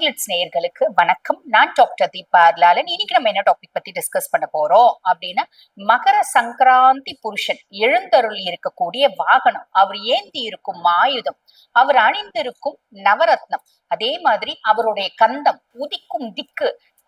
Glitz நேயர்களுக்கு வணக்கம். நான் டாக்டர் தீபா லாலன் இன்னைக்கு நம்ம என்ன டாபிக் பத்தி டிஸ்கஸ் பண்ண போறோம் அப்படின்னா மகர சங்கராந்தி புருஷன் எழுந்தருள் இருக்கக்கூடிய வாகனம். அவர் ஏந்தி இருக்கும் ஆயுதம். அவர் அணிந்திருக்கும் நவரத்னம். அதே மாதிரி அவருடைய கந்தம் உதிக்கும் திக்கு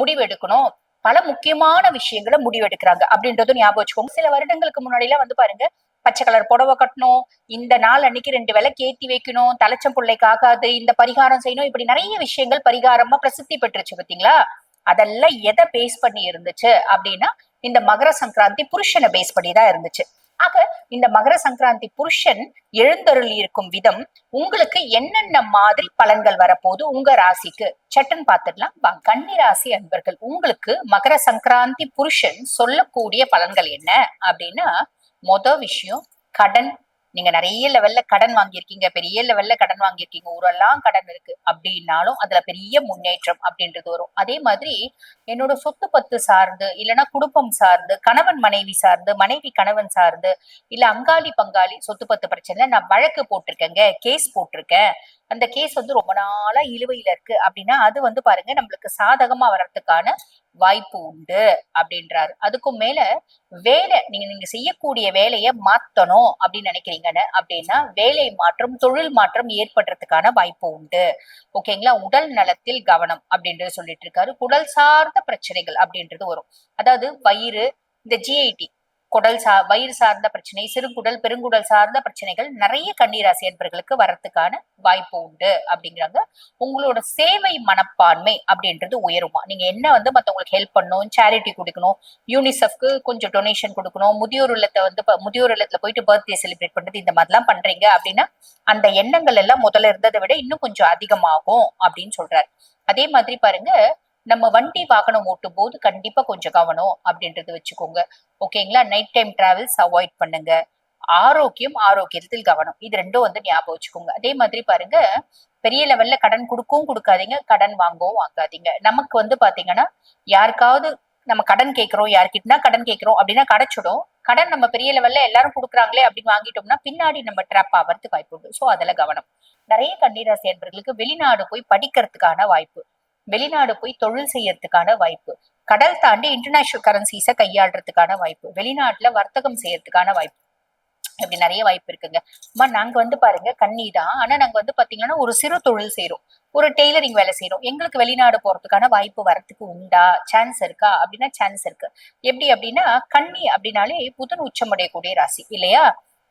முடிவெடுக்கணும். பல முக்கியமான விஷயங்களை முடிவெடுக்கிறாங்க அப்படின்றதும் ஞாபகம் வச்சுக்கோங்க. சில வருடங்களுக்கு முன்னாடி எல்லாம் வந்து பாருங்க பச்சை கலர் புடவை கட்டணும் இந்த நாள் அன்னைக்கு ரெண்டு வேலை கேத்தி வைக்கணும் தலைச்சம் பிள்ளைக்கு ஆகாது இந்த பரிகாரம் செய்யணும் இப்படி நிறைய விஷயங்கள் பரிகாரமா பிரசித்தி பெற்றுச்சு பாத்தீங்களா? அதெல்லாம் எதை பேஸ் பண்ணி இருந்துச்சு அப்படின்னா இந்த மகர சங்கராந்தி புருஷனை பேஸ் பண்ணி தான் இருந்துச்சு. ஆக இந்த மகர சங்கராந்தி புருஷன் எழுந்தருளி இருக்கும் விதம் உங்களுக்கு என்னென்ன மாதிரி பலன்கள் வரப்போது உங்க ராசிக்கு? சட்டன் பார்த்துடலாம் வா கன்னி ராசி அன்பர்கள் உங்களுக்கு மகர சங்கராந்தி புருஷன் சொல்லக்கூடிய பலன்கள் என்ன? அப்படின்னா மொத விஷயம் கடன் நீங்க நிறைய லெவல்ல கடன் வாங்கியிருக்கீங்க பெரிய லெவல்ல கடன் வாங்கியிருக்கீங்க ஊரெல்லாம் கடன் இருக்கு அப்படின்னாலும் அதுல பெரிய முன்னேற்றம் அப்படின்றது வரும். அதே மாதிரி என்னோட சொத்து பத்து சார்ந்து இல்லைன்னா குடும்பம் சார்ந்து கணவன் மனைவி சார்ந்து மனைவி கணவன் சார்ந்து இல்ல அங்காளி பங்காளி சொத்து பத்து பிரச்சனை நான் வழக்கு போட்டிருக்கேங்க கேஸ் போட்டிருக்கேன். அந்த கேஸ் வந்து ரொம்ப நாளா இழுவையில இருக்கு. அப்படின்னா அது வந்து பாருங்க நம்மளுக்கு சாதகமா வர்றதுக்கான வாய்ப்பு உண்டு அப்படின்றாரு. அதுக்கும் மேல வேலை நீங்க நீங்க செய்யக்கூடிய வேலையை மாத்தணும் அப்படின்னு நினைக்கிறீங்கன்னு அப்படின்னா வேலை மாற்றம் தொழில் மாற்றம் ஏற்படுறதுக்கான வாய்ப்பு உண்டு. ஓகேங்களா? உடல் நலத்தில் கவனம் அப்படின்றது சொல்லிட்டு இருக்காரு. குடல் சார்ந்த பிரச்சனைகள் அப்படின்றது வரும். அதாவது வயிறு இந்த ஜிஐடி குடல் சா வயிறு சார்ந்த பிரச்சனை சிறுகுடல் பெருங்குடல் சார்ந்த பிரச்சனைகள் நிறைய கண்ணீராசி என்பர்களுக்கு வரத்துக்கான வாய்ப்பு உண்டு அப்படிங்கிறாங்க. உங்களோட சேவை மனப்பான்மை அப்படின்றது உயருமா? நீங்க என்ன வந்து மத்தவங்களுக்கு ஹெல்ப் பண்ணணும் சேரிட்டி கொடுக்கணும் யூனிசெஃப்க்கு கொஞ்சம் டொனேஷன் கொடுக்கணும் முதியோர் இல்லத்தை வந்து முதியோர் இல்லத்துல போயிட்டு பர்த்டே செலிப்ரேட் பண்றது இந்த மாதிரிலாம் பண்றீங்க அப்படின்னா அந்த எண்ணங்கள் எல்லாம் முதல்ல இருந்ததை விட இன்னும் கொஞ்சம் அதிகமாகும் அப்படின்னு சொல்றாரு. அதே மாதிரி பாருங்க நம்ம வண்டி வாகனம் ஓட்டும் போது கண்டிப்பா கொஞ்சம் கவனம் அப்படின்றது வச்சுக்கோங்க. ஓகேங்களா நைட் டைம் டிராவல்ஸ் அவாய்ட் பண்ணுங்க. ஆரோக்கியம் ஆரோக்கியத்தில் கவனம். இது ரெண்டும் வந்து ஞாபகம் வச்சுக்கோங்க. அதே மாதிரி பாருங்க பெரிய லெவல்ல கடன் கொடுக்கவும் கொடுக்காதீங்க கடன் வாங்கவும் வாங்காதீங்க. நமக்கு வந்து பாத்தீங்கன்னா யாருக்காவது நம்ம கடன் கேட்கிறோம் யார்கிட்டனா கடன் கேட்கிறோம் அப்படின்னா கிடைச்சிடும். கடன் நம்ம பெரிய லெவல்ல எல்லாரும் கொடுக்குறாங்களே அப்படின்னு வாங்கிட்டோம்னா பின்னாடி நம்ம ட்ராப் ஆகிறதுக்கு வாய்ப்பு உண்டு. ஸோ அதுல கவனம். நிறைய கன்னிராசி என்பர்களுக்கு வெளிநாடு போய் படிக்கிறதுக்கான வாய்ப்பு. வெளிநாடு போய் தொழில் செய்யறதுக்கான வாய்ப்பு. கடல் தாண்டி இன்டர்நேஷனல் கரன்சிஸை கையாளுறதுக்கான வாய்ப்பு. வெளிநாட்டுல வர்த்தகம் செய்யறதுக்கான வாய்ப்பு. இப்படி நிறைய வாய்ப்பு இருக்குங்க. அம்மா நாங்க வந்து பாருங்க கண்ணி தான். ஆனா நாங்க வந்து பாத்தீங்கன்னா ஒரு சிறு தொழில் செய்யறோம் ஒரு டெய்லரிங் வேலை செய்யறோம் எங்களுக்கு வெளிநாடு போறதுக்கான வாய்ப்பு வரத்துக்கு உண்டா? சான்ஸ் இருக்கா? அப்படின்னா சான்ஸ் இருக்கு. எப்படி அப்படின்னா கண்ணி அப்படின்னாலே புதன் உச்சமடையக்கூடிய ராசி. இல்லையா?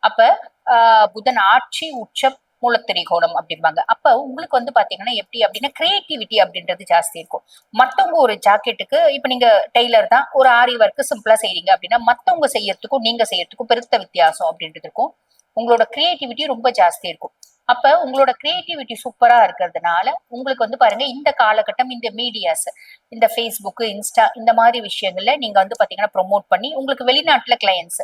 அப்ப ஆஹ் புதன் ஆட்சி உச்சம் மூலத்திரிகோணம் அப்படிம்பாங்க. அப்ப உங்களுக்கு வந்து பாத்தீங்கன்னா எப்படி அப்படின்னா கிரியேட்டிவிட்டி அப்படின்றது ஜாஸ்தி இருக்கும். மத்தவங்க ஒரு ஜாக்கெட்டுக்கு இப்ப நீங்க டெய்லர் தான் ஒரு ஆரி ஒர்க்கு சிம்பிளா செய்யறீங்க அப்படின்னா மத்தவங்க செய்யறதுக்கும் நீங்க செய்யறதுக்கும் பெருத்த வித்தியாசம் அப்படின்றது இருக்கும். உங்களோட கிரியேட்டிவிட்டி ரொம்ப ஜாஸ்தி இருக்கும். அப்ப உங்களோட கிரியேட்டிவிட்டி சூப்பரா இருக்கிறதுனால உங்களுக்கு வந்து பாருங்க இந்த காலகட்டம் இந்த மீடியாஸ் இந்த ஃபேஸ்புக் இன்ஸ்டா இந்த மாதிரி விஷயங்கள்ல நீங்க வந்து பாத்தீங்கன்னா ப்ரொமோட் பண்ணி உங்களுக்கு வெளிநாட்டுல கிளையன்ஸ்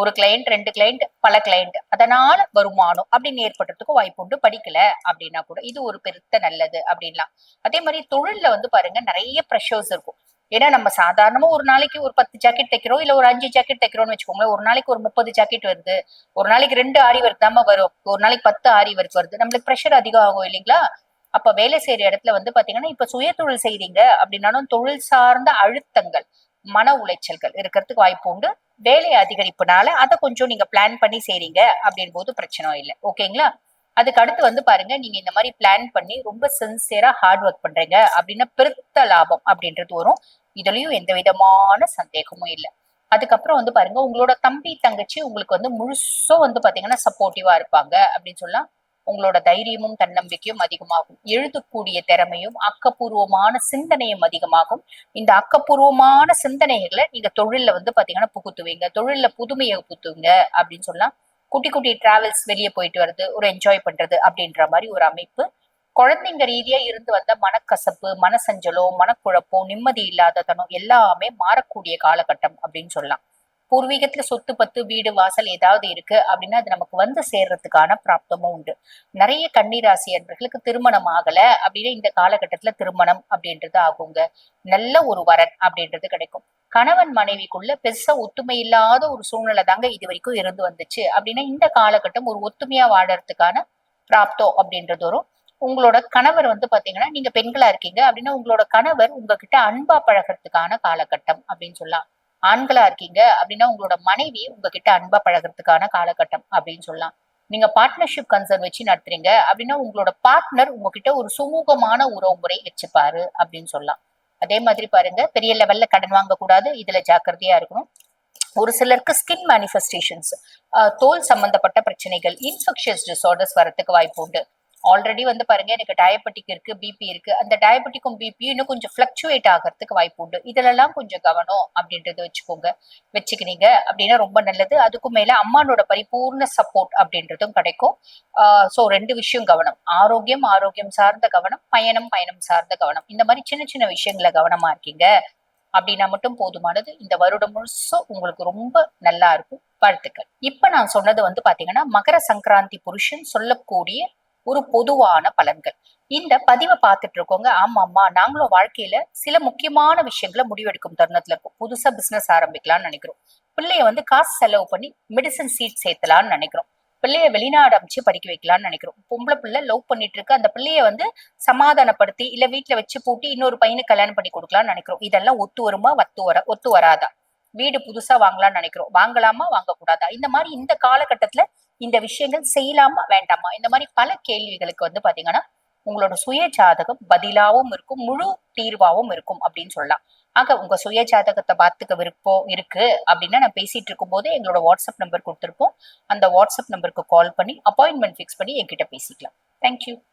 ஒரு கிளைண்ட் ரெண்டு கிளைண்ட் பல கிளையண்ட் அதனால வருமானம் அப்படின்னு ஏற்படுறதுக்கு வாய்ப்பு உண்டு. படிக்கல அப்படின்னா கூட இது ஒரு பெருத்த நல்லது அப்படின்லாம். அதே மாதிரி தொழில்ல வந்து பாருங்க நிறைய ப்ரெஷர்ஸ் இருக்கும். ஏன்னா நம்ம சாதாரணமா ஒரு நாளைக்கு ஒரு பத்து ஜாக்கெட் தைக்கிறோம் இல்ல ஒரு அஞ்சு ஜாக்கெட் தைக்கிறோம்னு வச்சுக்கோங்களேன் ஒரு நாளைக்கு ஒரு முப்பது ஜாக்கெட் வருது. ஒரு நாளைக்கு ரெண்டு ஆரி ஒர்க் தாம வரும். ஒரு நாளைக்கு பத்து ஆரி ஒர்க் வருது. நம்மளுக்கு ப்ரெஷர் அதிகம் ஆகும் இல்லைங்களா? அப்ப வேலை செய்யற இடத்துல வந்து பாத்தீங்கன்னா இப்ப சுய தொழில் செய்றீங்க அப்படின்னாலும் தொழில் சார்ந்த அழுத்தங்கள் மன உளைச்சல்கள் இருக்கிறதுக்கு வாய்ப்பு உண்டு. வேலை அதிகரிப்புனால அதை கொஞ்சம் நீங்க பிளான் பண்ணி செய்றீங்க அப்படின் போது பிரச்சனை இல்லை. ஓகேங்களா அதுக்கு அடுத்து வந்து பாருங்க நீங்க இந்த மாதிரி பிளான் பண்ணி ரொம்ப சின்சியரா ஹார்ட் ஒர்க் பண்றீங்க அப்படின்னா பெருத்த லாபம் அப்படின்றது வரும். இதுலயும் எந்த விதமான சந்தேகமும் இல்லை. அதுக்கப்புறம் வந்து பாருங்க உங்களோட தம்பி தங்கச்சி உங்களுக்கு வந்து முழுசும் வந்து பாத்தீங்கன்னா சப்போர்ட்டிவா இருப்பாங்க அப்படின்னு சொல்லலாம். உங்களோட தைரியமும் தன்னம்பிக்கையும் அதிகமாகும். எழுதக்கூடிய திறமையும் அக்கப்பூர்வமான சிந்தனையும் அதிகமாகும். இந்த அக்கப்பூர்வமான சிந்தனைகளை நீங்க தொழில்ல வந்து பாத்தீங்கன்னா புகுத்துவீங்க. தொழில்ல புதுமையை புத்துவீங்க அப்படின்னு சொல்லலாம் குட்டி குட்டி டிராவல்ஸ் வெளியே போயிட்டு வருது ஒரு என்ஜாய் பண்றது அப்படின்ற மாதிரி ஒரு அமைப்பு. குழந்தைங்க ரீதியா இருந்து வந்த மனக்கசப்பு மனசஞ்சலோ மனக்குழப்பம் நிம்மதி இல்லாத தனம் எல்லாமே மாறக்கூடிய காலகட்டம் அப்படின்னு சொல்லலாம். பூர்வீகத்துல சொத்து பத்து வீடு வாசல் ஏதாவது இருக்கு அப்படின்னா அது நமக்கு வந்து சேர்றதுக்கான பிராப்தமும் உண்டு. நிறைய கன்னிராசி அன்பர்களுக்கு திருமணம் ஆகல அப்படின்னா இந்த காலகட்டத்துல திருமணம் அப்படின்றது ஆகுங்க. நல்ல ஒரு வரன் அப்படின்றது கிடைக்கும். கணவன் மனைவிக்குள்ள பெருசா ஒத்துமை இல்லாத ஒரு சூழ்நிலை தாங்க இது வரைக்கும் இருந்து வந்துச்சு அப்படின்னா இந்த காலகட்டம் ஒரு ஒத்துமையா வாழறதுக்கான பிராப்தம் அப்படின்றது வரும். உங்களோட கணவர் வந்து பாத்தீங்கன்னா நீங்க பெண்களா இருக்கீங்க அப்படின்னா உங்களோட கணவர் உங்ககிட்ட அன்பா பழகிறதுக்கான காலகட்டம் அப்படின்னு சொல்லலாம். ஆண்களா இருக்கீங்க அப்படின்னா உங்களோட மனைவி உங்ககிட்ட அன்பா பழகிறதுக்கான காலகட்டம் அப்படின்னு சொல்லலாம். நீங்க பார்ட்னர்ஷிப் கன்சர்ன் வச்சு நடத்துறீங்க அப்படின்னா உங்களோட பார்ட்னர் உங்ககிட்ட ஒரு சுமூகமான உறவு முறை வச்சுப்பாரு அப்படின்னு சொல்லலாம். அதே மாதிரி பாருங்க பெரிய லெவல்ல கடன் வாங்க கூடாது இதுல ஜாக்கிரதையா இருக்கணும். ஒரு சிலருக்கு ஸ்கின் மேனிஃபெஸ்டேஷன்ஸ் தோல் சம்பந்தப்பட்ட பிரச்சனைகள் இன்ஃபெக்ஷியஸ் டிசார்டர்ஸ் வரத்துக்கு வாய்ப்பு உண்டு. ஆல்ரெடி வந்து பாருங்க எனக்கு டயபெட்டிக் இருக்கு பிபி இருக்கு. அந்த டயபெட்டிக்கும் பிபியும் இன்னும் கொஞ்சம் ஃபிளக்சுவேட் ஆகிறதுக்கு வாய்ப்பு உண்டு. இதுலலாம் கொஞ்சம் கவனம் அப்படின்றது வச்சுக்கோங்க வச்சுக்கினீங்க அப்படின்னா ரொம்ப நல்லது. அதுக்கும் மேல அம்மானோட பரிபூர்ண சப்போர்ட் அப்படின்றதும் கிடைக்கும். ஸோ ரெண்டு விஷயம் கவனம். ஆரோக்கியம் ஆரோக்கியம் சார்ந்த கவனம் பயணம் பயணம் சார்ந்த கவனம். இந்த மாதிரி சின்ன சின்ன விஷயங்கள கவனமா இருக்கீங்க அப்படின்னா மட்டும் போதுமானது. இந்த வருடம் முழுசும் உங்களுக்கு ரொம்ப நல்லா இருக்கும். வாழ்த்துக்கள். இப்ப நான் சொன்னது வந்து பாத்தீங்கன்னா மகர சங்கராந்தி புருஷன் சொல்லக்கூடிய ஒரு பொதுவான பலன்கள். இந்த பதிவை பார்த்துட்டு இருக்கோங்க. ஆமா ஆமா நாங்களும் வாழ்க்கையில சில முக்கியமான விஷயங்களை முடிவெடுக்கும் தருணத்துல இருக்கும். புதுசா பிசினஸ் ஆரம்பிக்கலாம்னு நினைக்கிறோம். பிள்ளைய வந்து காசு செலவு பண்ணி மெடிசன் சீட் சேர்த்தலாம்னு நினைக்கிறோம். பிள்ளைய வெளிநாடு அமைச்சு படிக்க வைக்கலாம்னு நினைக்கிறோம். பொம்பளை பிள்ளை லவ் பண்ணிட்டு இருக்கு. அந்த பிள்ளைய வந்து சமாதானப்படுத்தி இல்ல வீட்டுல வச்சு பூட்டி இன்னொரு பையனுக்கு கல்யாணம் பண்ணி கொடுக்கலாம்னு நினைக்கிறோம். இதெல்லாம் ஒத்து வருமா ஒத்து வர ஒத்து வராதா? வீடு புதுசா வாங்கலாம்னு நினைக்கிறோம். வாங்கலாமா வாங்கக்கூடாதா? இந்த மாதிரி இந்த காலகட்டத்துல இந்த விஷயங்கள் செய்யலாமா வேண்டாமா? இந்த மாதிரி பல கேள்விகளுக்கு வந்து பாத்தீங்கன்னா உங்களோட சுய ஜாதகம் பதிலாவும் இருக்கும் முழு தீர்வாவும் இருக்கும் அப்படின்னு சொல்லலாம். ஆக உங்க சுய ஜாதகத்தை பார்த்துக்க விருப்பம் இருக்கு அப்படின்னா நான் பேசிட்டு இருக்கும் போது எங்களோட வாட்ஸ்அப் நம்பர் கொடுத்துருப்போம். அந்த வாட்ஸ்அப் நம்பருக்கு கால் பண்ணி அப்பாயின்மெண்ட் ஃபிக்ஸ் பண்ணி என்கிட்ட பேசிக்கலாம். தேங்க்யூ